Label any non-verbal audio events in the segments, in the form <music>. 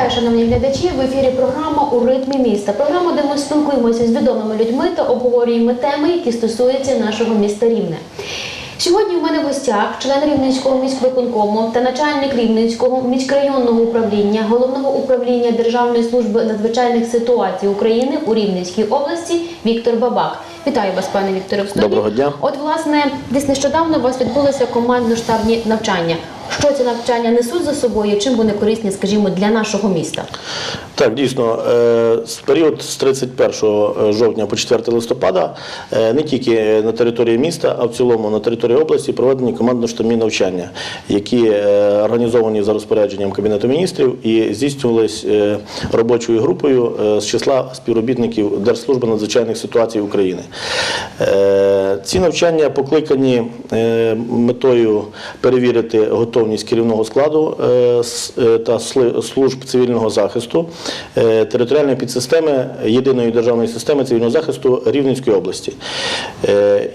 Вітаю, шановні глядачі. В ефірі програма у ритмі міста. Програма, де ми спілкуємося з відомими людьми та обговорюємо теми, які стосуються нашого міста Рівне. Сьогодні у мене в гостях член Рівненського міськвиконкому та начальник Рівненського міськрайонного управління Головного управління Державної служби надзвичайних ситуацій України у Рівненській області Віктор Бабак. Вітаю вас, пане Вікторе, в студії. Доброго дня. От, власне, десь нещодавно у вас відбулися командно-штабні навчання. Що ці навчання несуть за собою? Чим вони корисні, скажімо, для нашого міста? Так, дійсно, е, з період з 31 жовтня по 4 листопада е, не тільки на території міста, а в цілому на території області проведені командно-штабні навчання, які е, організовані за розпорядженням Кабінету міністрів і здійснювались е, робочою групою е, з числа співробітників Держслужби надзвичайних ситуацій України. Е, Ці навчання покликані е, метою перевірити готовність керівного складу е, е, та служб цивільного захисту е, територіальної підсистеми єдиної державної системи цивільного захисту Рівненської області.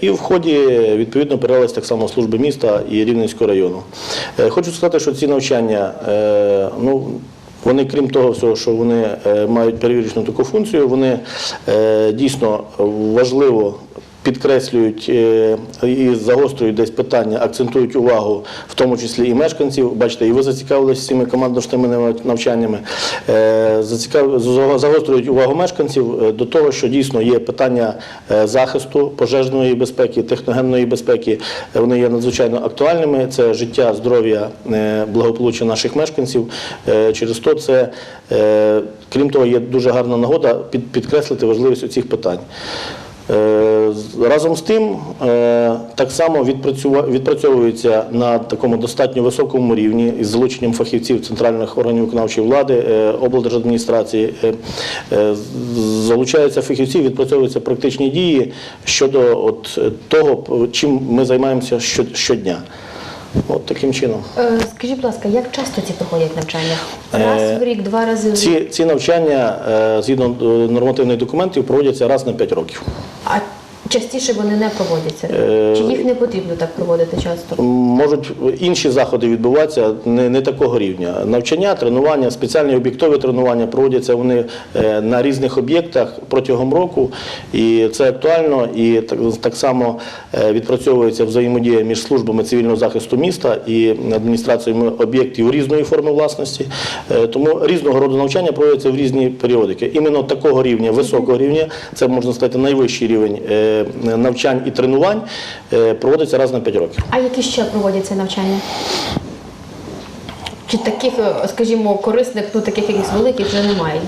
І в ході відповідно перевелись так само служби міста і Рівненського району. Хочу сказати, що ці навчання ну. Вони, крім того всього, що вони мають перевірочну таку функцію, вони дійсно важливо підкреслюють е, і загострюють десь питання, акцентують увагу, в тому числі і мешканців. Бачите, і ви зацікавилися цими командно-штабними навчаннями. Е, Загострюють увагу мешканців е, до того, що дійсно є питання захисту пожежної безпеки, техногенної безпеки. Вони є надзвичайно актуальними. Це життя, здоров'я, благополуччя наших мешканців. Через то це, крім того, є дуже гарна нагода підкреслити важливість цих питань. Е, Разом з тим, е, так само відпрацьовується на такому достатньо високому рівні із залученням фахівців центральних органів виконавчої влади, е, облдержадміністрації. Залучаються фахівці, відпрацьовуються практичні дії щодо от того, чим ми займаємося щодня. От таким чином. Е, скажіть, будь ласка, як часто ці проходять навчання? Раз Е, в рік, два рази в рік? Ці, ці навчання е, згідно нормативних документів проводяться раз на 5 років. А частіше вони не проводяться? Е, Чи їх не потрібно так проводити часто? Можуть інші заходи відбуватися не, не такого рівня. Навчання, тренування, спеціальні об'єктові тренування проводяться вони е, на різних об'єктах протягом року, і це актуально. І так, так само е, відпрацьовується взаємодія між службами цивільного захисту міста і адміністраціями об'єктів різної форми власності. Тому різного роду навчання проводяться в різні періодики. Іменно такого рівня, високого рівня, це можна сказати найвищий рівень навчань і тренувань, е, проводиться раз на 5 років. А які ще проводяться навчання? Чи таких, е, скажімо, корисних, ну таких якихось великих вже немає?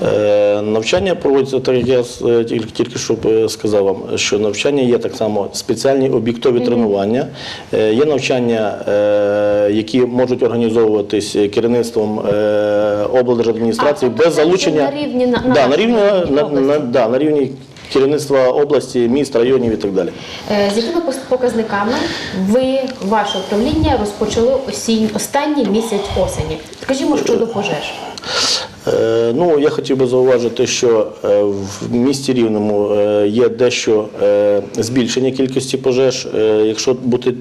Е, Навчання проводиться, так як я е, тільки, тільки що е, сказав вам, що навчання є так само спеціальні об'єктові тренування, е, є навчання, е, які можуть організовуватись керівництвом е, облдержадміністрації А, тобто без залучення на рівні на- на да, на рівні на, області. на, да, на рівні керівництва області, міст, районів і так далі. Е, З якими показниками ви, ваше управління, розпочали осінь, останній місяць осені? Скажімо, щодо пожеж. Е, Ну, я хотів би зауважити, що е, в місті Рівному е, є дещо збільшення кількості пожеж. Якщо бути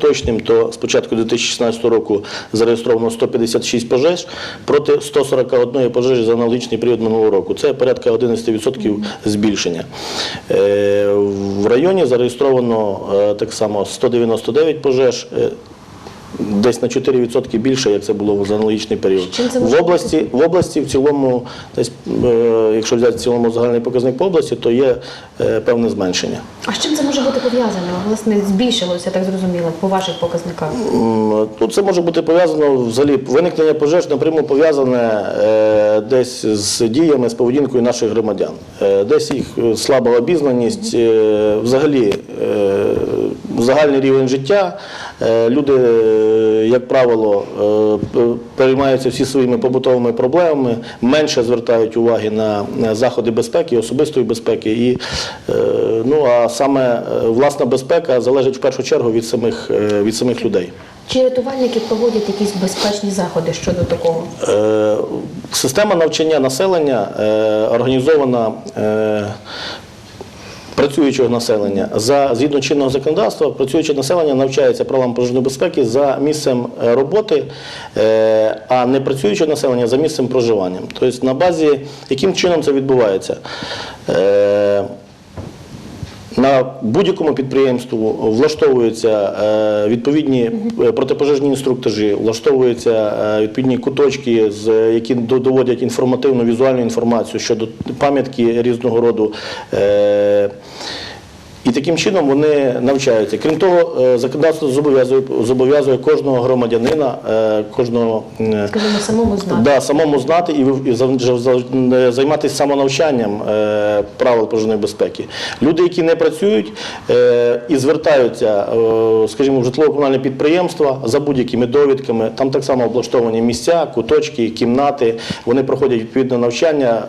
точним, то з початку 2016 року зареєстровано 156 пожеж проти 141 пожежі за аналогічний період минулого року. Це порядка 11% збільшення. В районі зареєстровано так само 199 пожеж. Десь на 4% більше, як це було за аналогічний період. В області, в області в цілому, десь, е, якщо взяти в цілому загальний показник по області, то є е, певне зменшення. А з чим це може бути пов'язано? Власне, збільшилося, так зрозуміло, по ваших показниках. Ну, це може бути пов'язано взагалі. Виникнення пожеж напряму пов'язане е, десь з діями, з поведінкою наших громадян. Десь їх слаба обізнаність, взагалі загальний рівень життя. Е, люди, як правило, е, переймаються всі своїми побутовими проблемами, менше звертають уваги на, заходи безпеки, особистої безпеки. І, е, ну, а саме власна безпека залежить в першу чергу від самих, від самих людей. Чи рятувальники проводять якісь безпечні заходи щодо такого? Е, Система навчання населення е, організована е, працюючого населення за згідно чинного законодавства, працююче населення навчається правилам пожежної безпеки за місцем е, роботи, е, а не працююче населення за місцем проживання. Тобто на базі яким чином це відбувається? На будь-якому підприємству влаштовуються е, відповідні е, протипожежні інструктажі, влаштовуються е, відповідні куточки, які доводять інформативну візуальну інформацію щодо пам'ятки різного роду. І таким чином вони навчаються. Крім того, е, законодавство зобов'язує, зобов'язує кожного громадянина, е, кожного е, Скажімо, самому знати. Да, самому знати і, і за- за- за- займатися самонавчанням правил пожежної безпеки. Люди, які не працюють і звертаються, скажімо, в житлово-комунальне підприємства за будь-якими довідками, там так само облаштовані місця, куточки, кімнати. Вони проходять відповідне навчання,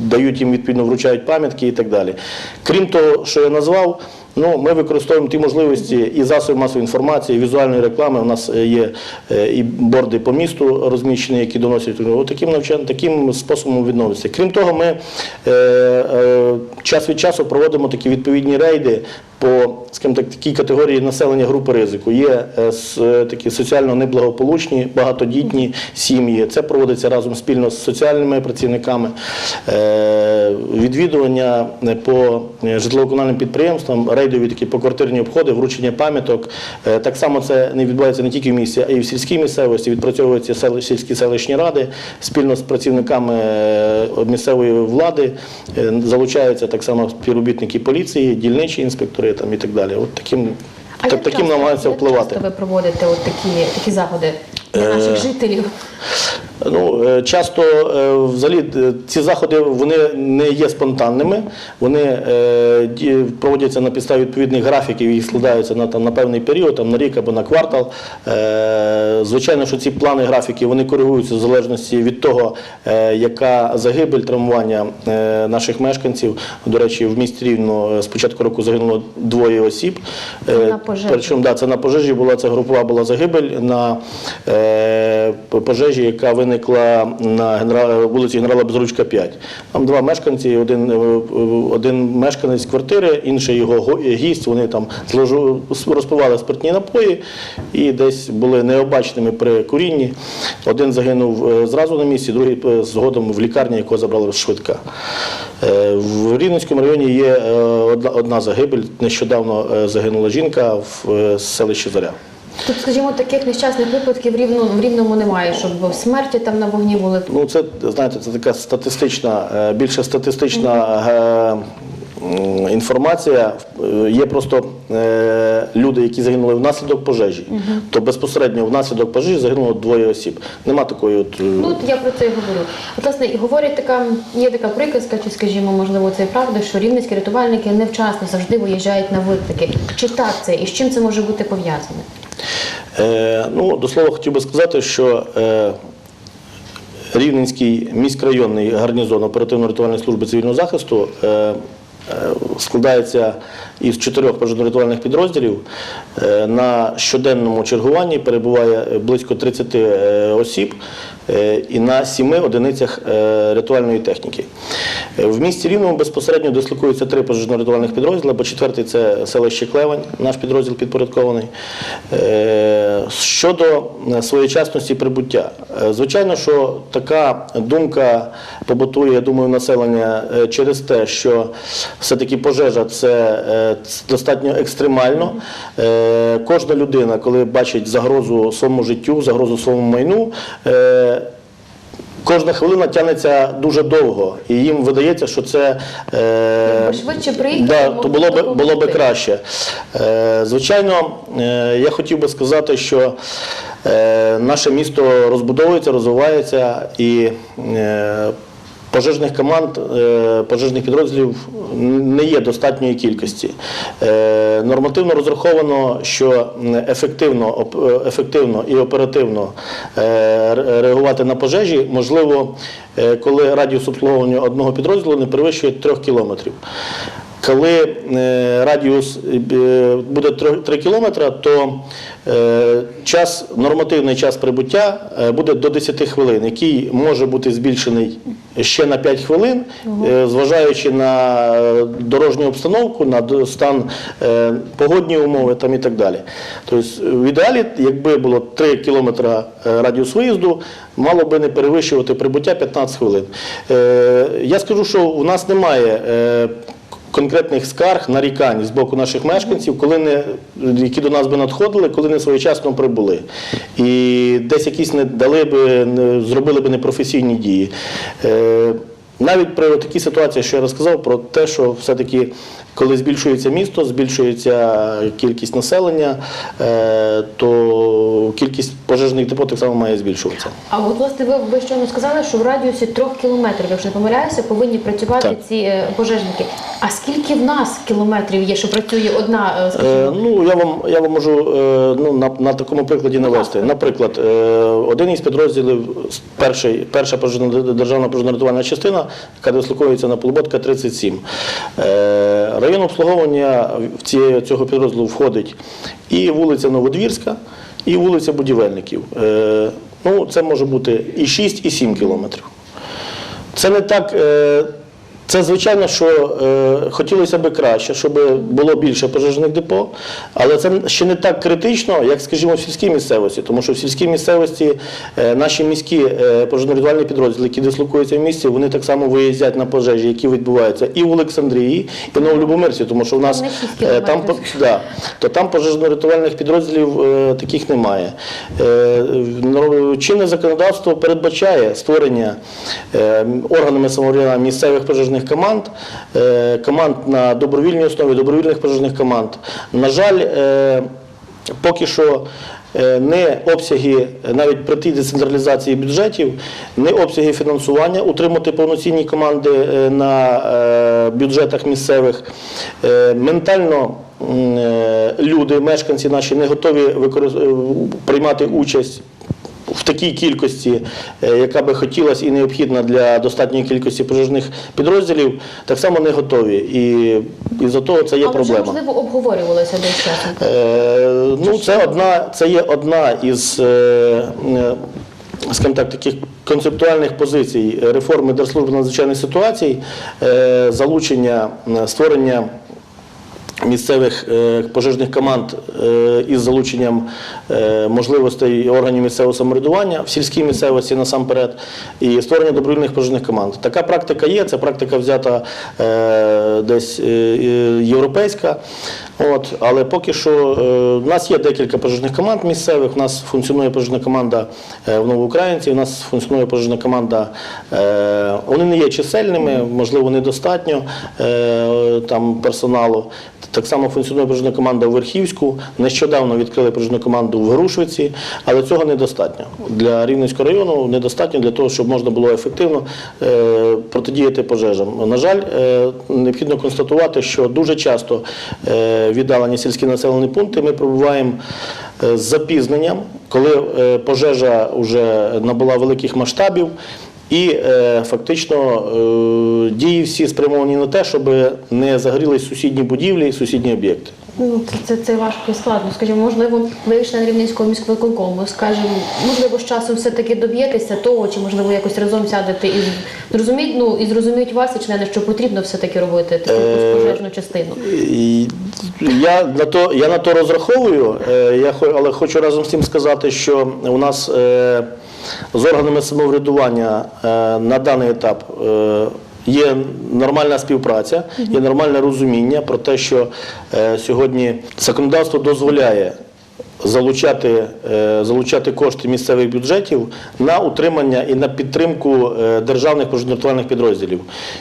дають їм відповідно вручають пам'ятки і так далі. Крім того, що я назвав. Ну, ми використовуємо ті можливості і засоби масової інформації, і візуальної реклами. У нас е, є е, і борди по місту розміщені, які доносять От таким навчанням, таким способом відновиться. Крім того, ми е, е, час від часу проводимо такі відповідні рейди по скажімо так, такій категорії населення групи ризику. Є е, такі соціально неблагополучні, багатодітні сім'ї. Це проводиться разом спільно з соціальними працівниками. Відвідування по житлово-комунальним підприємствам, рейдові такі поквартирні обходи, вручення пам'яток. Е, Так само це не відбувається не тільки в місті, а й в сільській місцевості. Відпрацьовуються сільські селищні ради спільно з працівниками е, місцевої влади. Е, Залучаються так само співробітники поліції, дільничі інспектори там і так далі. От таким, А та- як таким намагаються впливати. часто ви проводите от такі, такі заходи для наших жителів? Ну, е, часто е, взагалі е, ці заходи вони не є спонтанними, вони проводяться на підставі відповідних графіків і складаються на, там, на певний період, там, на рік або на квартал. Звичайно, що ці плани графіки вони коригуються в залежності від того, яка загибель травмування наших мешканців. До речі, в місті Рівно з початку року загинуло двоє осіб. Це на пожежі. Причому да, це на пожежі була це групова була загибель на пожежі, яка виникла на генерала, вулиці генерала Безручка 5. Там два мешканці, один, е, один мешканець квартири, інший його гість. Вони там розпивали спиртні напої і десь були необачними при курінні. Один загинув е, зразу на місці, другий е, згодом в лікарні, якого забрали швидка. В Рівненському районі є одна, загибель. Нещодавно загинула жінка в селищі Зоря. Тут, скажімо, таких нещасних випадків в рівному, в рівному немає, щоб смерті там на вогні були. Ну, це знаєте, це така статистична, е, більше статистична е, м, інформація. Е, Є просто е, люди, які загинули внаслідок пожежі. То безпосередньо внаслідок пожежі загинуло двоє осіб. Нема такої от. Ну, от я про це і говорю. От, власне, і говорять така, є така приказка, чи скажімо, можливо, це і правда, що рівненські рятувальники невчасно завжди виїжджають на виклики. Чи так це і з чим це може бути пов'язане? Е, ну, до слова, хотів би сказати, що е, Рівненський міськрайонний гарнізон оперативно-рятувальної служби цивільного захисту е, е, складається із чотирьох пожежно-рятувальних підрозділів. Е, на щоденному чергуванні перебуває близько 30 е, осіб е, і на сіми одиницях рятувальної техніки. В місті Рівному безпосередньо дислокуються три пожежно-рятувальних підрозділи, бо четвертий це селище Клевань, наш підрозділ підпорядкований. Щодо своєчасності прибуття, звичайно, що така думка побутує, я думаю, населення через те, що все-таки пожежа це достатньо екстремально. Е, Кожна людина, коли бачить загрозу своєму життю, загрозу своєму майну, е, Кожна хвилина тягнеться дуже довго, і їм видається, що це е, швидше приїхати, да, то було би було би краще. Е, звичайно, е, я хотів би сказати, що е, наше місто розбудовується, розвивається і. Е, Пожежних команд, е, пожежних підрозділів не є достатньої кількості. Е, Нормативно розраховано, що ефективно, е, ефективно і оперативно реагувати на пожежі можливо, коли радіус обслуговування одного підрозділу не перевищує 3 кілометрів. Коли е, радіус е, буде 3 кілометри, то е, час, нормативний час прибуття буде до 10 хвилин, який може бути збільшений ще на 5 хвилин, зважаючи на дорожню обстановку, на стан погодні умови там і так далі. Тобто, в ідеалі, якби було 3 кілометри радіус виїзду, мало би не перевищувати прибуття 15 хвилин. Я скажу, що у нас немає. Конкретних скарг, нарікань з боку наших мешканців, коли не, які до нас би надходили, коли не своєчасно прибули. І десь якісь не дали би, зробили би непрофесійні дії. Е, навіть при такій ситуації, що я розказав, про те, що все-таки, коли збільшується місто, збільшується кількість населення, е, то кількість пожежних депо так само має збільшуватися. А от власне ви, ви щойно сказали, що в радіусі трьох кілометрів, якщо не помиляюся, повинні працювати Так. ці е, пожежники. А скільки в нас кілометрів є, що працює одна, е, Е, ну, я вам, я вам можу е, ну, на, на такому прикладі навести. Наприклад, е, один із підрозділів, перший, перша пожежна, державна пожежно-рятувальна частина, яка дислокується на Полуботка 37. Е, район обслуговування в ці, цього підрозділу входить і вулиця Новодвірська, і вулиця Будівельників. Е, ну, це може бути і 6, і 7 кілометрів. Це не так. Це звичайно, що е, хотілося б краще, щоб було більше пожежних депо, але це ще не так критично, як, скажімо, в сільській місцевості, тому що в сільській місцевості е, наші міські е, пожежно-рятувальні підрозділи, які дислокуються в місті, вони так само виїздять на пожежі, які відбуваються і в Олександрії, і в Новолюбомирці, тому що в нас е, там по- Да, то там пожежно-рятувальних підрозділів е, таких немає. Е, ну, чинне законодавство передбачає створення е, органами самоврядування місцевих пожежних команд, е, команд на добровільній основі, добровільних пожежних команд. На жаль, е, поки що. е, Не обсяги навіть при тій децентралізації бюджетів, не обсяги фінансування, утримати повноцінні команди на бюджетах місцевих. Ментально люди, мешканці наші не готові приймати участь в такій кількості, е, яка би хотілася і необхідна для достатньої кількості пожежних підрозділів, так само не готові. І, і за того це є Але вже, проблема. можливо, обговорювалося десь часом. Е, ну, це одна, це є одна із. Е, е, Скажімо так, таких концептуальних позицій реформи Держслужби надзвичайних ситуацій, залучення, створення місцевих е, пожежних команд е, із залученням е, можливостей органів місцевого самоврядування в сільській місцевості насамперед, і створення добровільних пожежних команд. Така практика є, Це практика взята десь європейська. От, але поки що е, в нас є декілька пожежних команд місцевих. У нас функціонує пожежна команда е, в Новоукраїнці, у нас функціонує пожежна команда. Е, вони не є чисельними, можливо, недостатньо там персоналу. Так само функціонує пожежна команда в Верхівську. Нещодавно відкрили пожежну команду в Грушвиці, але цього недостатньо. Для Рівненського району недостатньо для того, щоб можна було ефективно протидіяти пожежам. На жаль, необхідно констатувати, що дуже часто віддалені сільські населені пункти ми пробуваємо е, з запізненням, коли е, пожежа вже набула великих масштабів. І е, фактично е, дії всі спрямовані на те, щоб не загорілись сусідні будівлі і сусідні об'єкти. Ну, це, це, це важко і складно. Скажімо, можливо, ви член Рівненського міськвиконкому, скажімо, можливо, з часом все-таки доб'єтеся того, чи можливо якось разом сядете і зрозуміють, ну, і зрозуміють вас, і члени, що потрібно все-таки робити таку якусь пожежну частину. Я на то, я на то розраховую, е, я, але хочу разом з тим сказати, що у нас е, з органами самоврядування е, на даний етап е, є нормальна співпраця, є нормальне розуміння про те, що е, сьогодні законодавство дозволяє залучати, е, залучати кошти місцевих бюджетів на утримання і на підтримку е, державних пожежно-рятувальних підрозділів.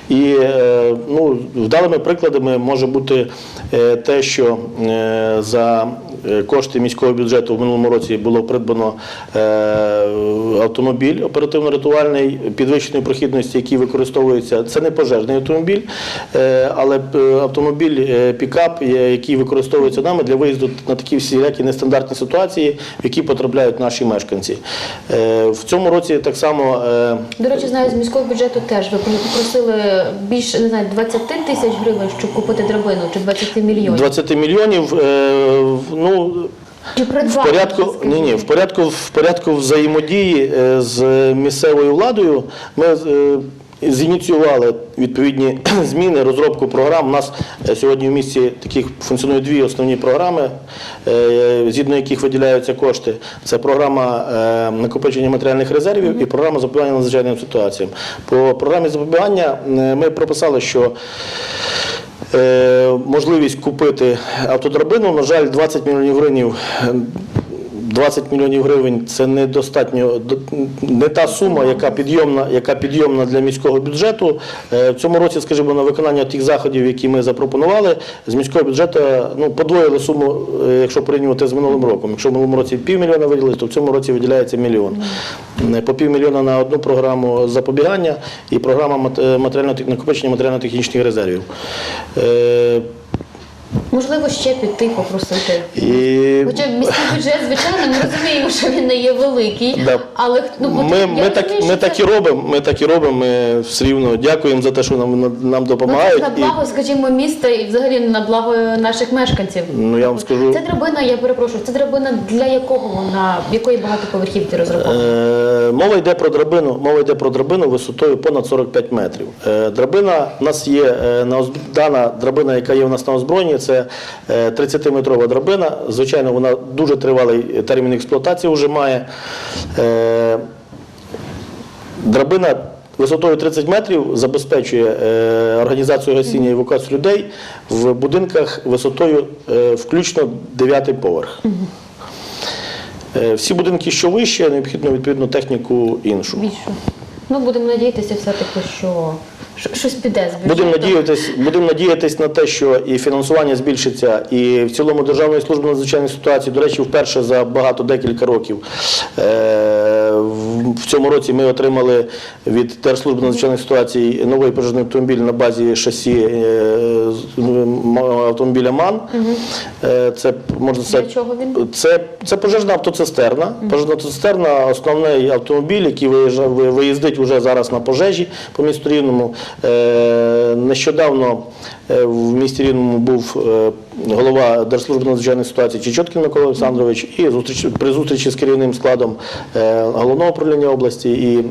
І е, ну, вдалими прикладами може бути те, що за кошти міського бюджету в минулому році було придбано автомобіль оперативно-рятувальний підвищеної прохідності, який використовується. Це не пожежний автомобіль, але автомобіль пікап, який використовується нами для виїзду на такі всілякі нестандартні ситуації, в які потрапляють наші мешканці. Е, В цьому році так само. е, До речі, знаю, з міського бюджету теж ви попросили більше не знаю, 20 тисяч гривень, щоб купити драбину, чи 20 мільйонів. 20 мільйонів. е, Ну, в порядку, ні, ні, в порядку, в порядку взаємодії з місцевою владою ми зініціювали відповідні <clears throat> зміни, розробку програм. У нас е, сьогодні в місті таких функціонує дві основні програми, е, згідно яких виділяються кошти. Це програма е, накопичення матеріальних резервів і програма запобігання надзвичайним ситуаціям. По програмі запобігання ми прописали, що можливість купити автодрабину, на жаль, 20 мільйонів гривень 20 мільйонів гривень це недостатньо не та сума, яка підйомна, яка підйомна для міського бюджету. Е, В цьому році, скажімо, на виконання тих заходів, які ми запропонували, з міського бюджету ну, подвоїли суму, е, якщо порівнювати з минулим роком. Якщо в минулому році півмільйона виділили, то в цьому році виділяється мільйон. Е, По півмільйона на одну програму запобігання і програма накопичення матеріально-технічних резервів. Можливо, ще піти попросити. І Хоча міський бюджет, звичайно, ми розуміємо, що він не є великий, Да. але ну, Ми, ми, я так, ми що так і робимо, ми так і робимо. Ми все рівно дякуємо за те, що нам, нам Ну, це на благо, скажімо, міста і взагалі на благо наших мешканців. Ну я вам скажу, Це драбина, я перепрошую, це драбина для якого вона, якої багатоповерхівки розрахована? е, мова йде про драбину, мова йде про драбину висотою понад 45 метрів. Е, драбина у нас є е, на дана драбина, яка є у нас на озброєнні, це е, 30-метрова драбина. Звичайно, вона дуже тривалий термін експлуатації вже має. Е, Драбина висотою 30 метрів забезпечує е, організацію гасіння і евакуацію людей в будинках висотою е, включно 9 поверх. Всі будинки, що вище, необхідно відповідно техніку іншу. Ну, будемо надіятися все-таки, що що- щось піде з бюджету. Будемо надіятись, будемо надіятись на те, що і фінансування збільшиться, і в цілому Державної служби надзвичайних ситуацій, до речі, вперше за багато декілька років. е, в- цьому році ми отримали від Держслужби надзвичайних ситуацій новий пожежний автомобіль на базі шасі е, автомобіля МАН. Е, Це можна Для чого він? Це, це пожежна автоцистерна. Пожежна автоцистерна основний автомобіль, який виїздить вже зараз на пожежі по місту Рівному. Е, нещодавно е, в місті Рівному був е, голова Держслужби надзвичайних ситуацій Чечоткін Микола Олександрович і при зустрічі з керівним складом головного управління області і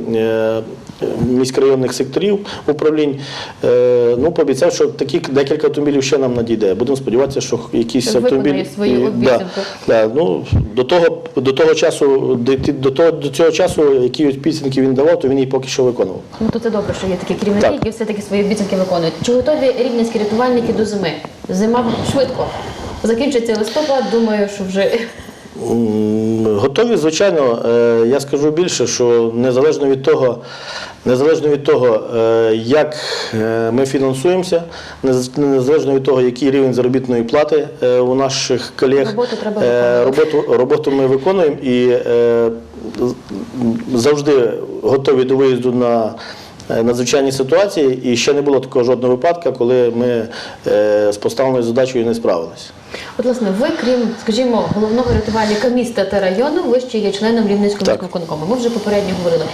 міськрайонних секторів управлінь. е, ну, пообіцяв, що такі декілька автомобілів ще нам надійде. Будемо сподіватися, що якісь автомобілі і- Да, до, до, того, до того часу, до, того, до цього часу, які обіцянки він давав, то він її поки що виконував. Ну то це добре, що є такі керівники, Так. які все-таки свої обіцянки виконують. Чи готові рівненські рятувальники до зими? Зима швидко. Закінчиться листопад, думаю, що вже Готові, звичайно, Е, я скажу більше, що незалежно від того, незалежно від того, е, як е, ми фінансуємося, нез- незалежно від того, який рівень заробітної плати у наших колег, Роботу треба роботу, роботу ми виконуємо і завжди готові до виїзду на надзвичайні ситуації. І ще не було такого жодного випадка, коли ми е, з поставленою задачею не справилися. От, власне, ви, крім, скажімо, головного рятувальника міста та району, ви ще є членом Рівненського виконкому. Ми вже попередньо говорили.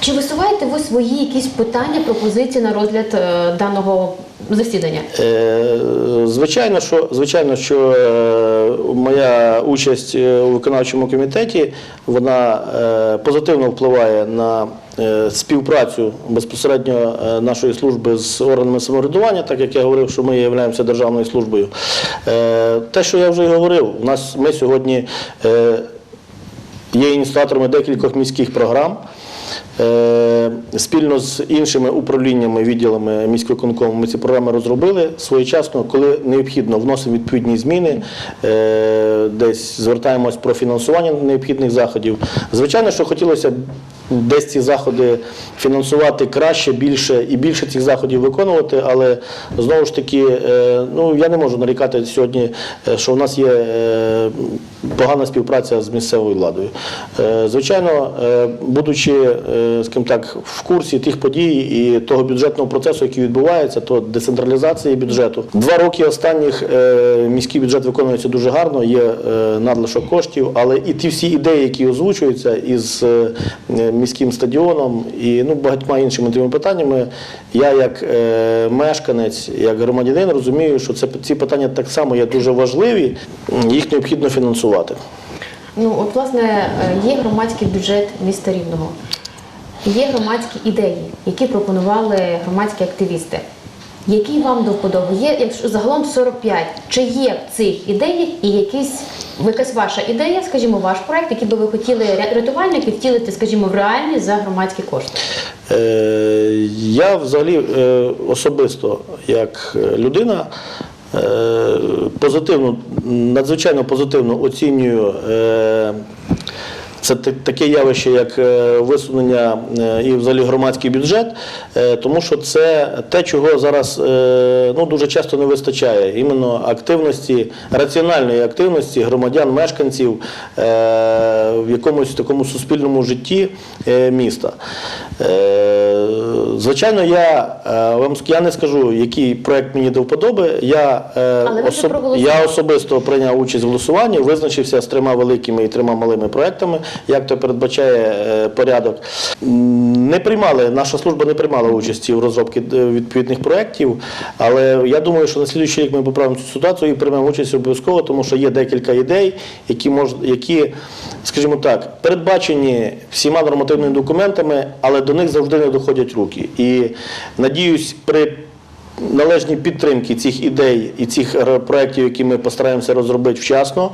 Чи висуваєте ви свої якісь питання, пропозиції на розгляд е, даного засідання? Е, Звичайно, що звичайно, що е, моя участь е, у виконавчому комітеті вона е, позитивно впливає на е, співпрацю безпосередньо е, нашої служби з органами самоврядування, так як я говорив, що ми являємося державною службою. Е, Те, що я вже й говорив, у нас ми сьогодні е, є ініціаторами декількох міських програм. Е, Спільно з іншими управліннями, відділами міськвиконкому ми ці програми розробили своєчасно, коли необхідно, вносимо відповідні зміни, е, десь звертаємось про фінансування необхідних заходів. Звичайно, що хотілося десь ці заходи фінансувати краще, більше і більше цих заходів виконувати, але знову ж таки, е, ну я не можу нарікати сьогодні, що в нас є погана співпраця з місцевою владою. Звичайно, будучи, скажімо так, в курсі тих подій і того бюджетного процесу, який відбувається, то децентралізації бюджету. Два роки останніх е, міський бюджет виконується дуже гарно, є е, надлишок коштів, але і ті всі ідеї, які озвучуються із е, міським стадіоном і ну, багатьма іншими тими питаннями, я як мешканець, як громадянин розумію, що це ці питання так само є дуже важливі, їх необхідно фінансувати. Ну, от, власне, є громадський бюджет міста Рівного. Є громадські ідеї, які пропонували громадські активісти. Які вам до? Є якщо загалом 45. Чи є в цих ідеях і якісь якась ваша ідея, скажімо, ваш проект, який би ви хотіли рятувальники втілити, скажімо, в реальність за громадські кошти? Е, Я взагалі е, особисто як е, людина е, позитивно, надзвичайно позитивно оцінюю. Це таке явище, як е, висунення е, і взагалі громадський бюджет, е, тому що це те, чого зараз ну, дуже часто не вистачає. Іменно активності, раціональної активності громадян, мешканців в якомусь такому суспільному житті міста. Звичайно, я вам я не скажу, який проект мені до вподоби. Я, особ- я особисто прийняв участь в голосуванні, визначився з трьома великими і трьома малими проектами, як то передбачає е, порядок. Не приймали, наша служба не приймала участі в розробці е, відповідних проєктів, але я думаю, що на слідуючий рік ми поправимо цю ситуацію і приймемо участь обов'язково, тому що є декілька ідей, які мож, які, скажімо так, передбачені всіма нормативними документами, але до них завжди не доходять руки. І надіюсь, при належній підтримки цих ідей і цих проєктів, які ми постараємося розробити вчасно,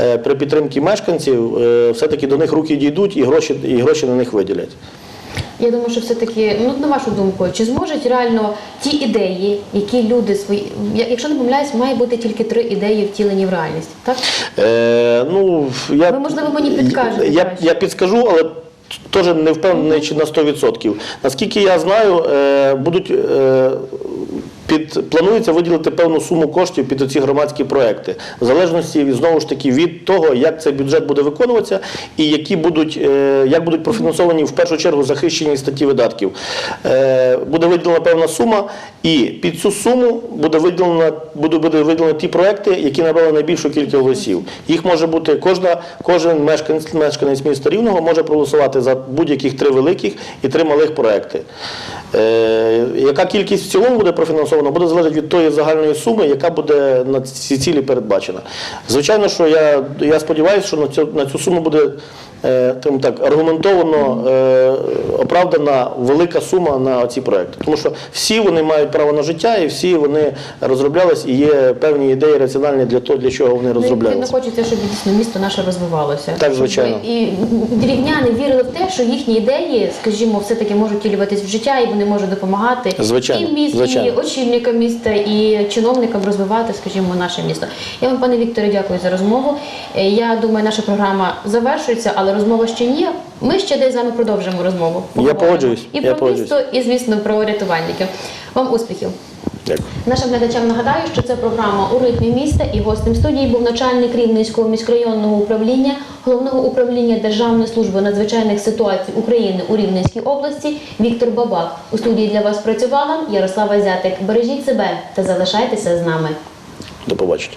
е, при підтримці мешканців, е, все-таки до них руки дійдуть і гроші, і гроші на них виділять. Я думаю, що все-таки, ну на вашу думку, чи зможуть реально ті ідеї, які люди свої, якщо не помиляюсь, має бути тільки три ідеї втілені в реальність, так? Е, ну, я, Ви, можливо, мені підкажете Я, краще. я підскажу, але теж не впевнений чи на 100%. Наскільки я знаю, е, будуть. Під, планується виділити певну суму коштів під ці громадські проекти, в залежності знову ж таки від того, як цей бюджет буде виконуватися і які будуть, е, як будуть профінансовані в першу чергу захищені статті видатків. Е, буде виділена певна сума, і під цю суму буде виділена, буде, буде виділено ті проекти, які набрали найбільшу кількість голосів. Їх може бути кожна, кожен мешканець, мешканець міста Рівного може проголосувати за будь-яких три великих і три малих проекти. Е, яка кількість в цілому буде профінансована, буде залежати від тої загальної суми, яка буде на ці цілі передбачена. Звичайно, що я, я сподіваюся, що на цю, на цю суму буде е, скажімо так, аргументовано е, оправдана велика сума на ці проекти. Тому що всі вони мають право на життя і всі вони розроблялись і є певні ідеї раціональні для того, для чого вони Ну, відповідно, розроблялися. хочеться, щоб дійсно місто наше розвивалося. Так, звичайно. Щоб І рівняни вірили в те, що їхні ідеї, скажімо, все-таки можуть втілюватись в життя і вони можуть допомагати Звичайно, і місту, і звичайно. Очільникам міста, і чиновникам розвивати, скажімо, наше місто. Я вам, пане Вікторе, дякую за розмову. Е, Я думаю, наша програма завершується, але розмова ще ні. Ми ще десь з вами продовжимо розмову. Поговоримо. погоджуюсь, І я про погоджуюсь. місто, і звісно про рятувальників. Вам успіхів. Дякую. Нашим глядачам нагадаю, що це програма у ритмі міста і гостем студії був начальник Рівненського міськрайонного управління головного управління Державної служби надзвичайних ситуацій України у Рівненській області Віктор Бабак. У студії для вас працювала Ярослава Зятик. Бережіть себе та залишайтеся з нами. До побачення.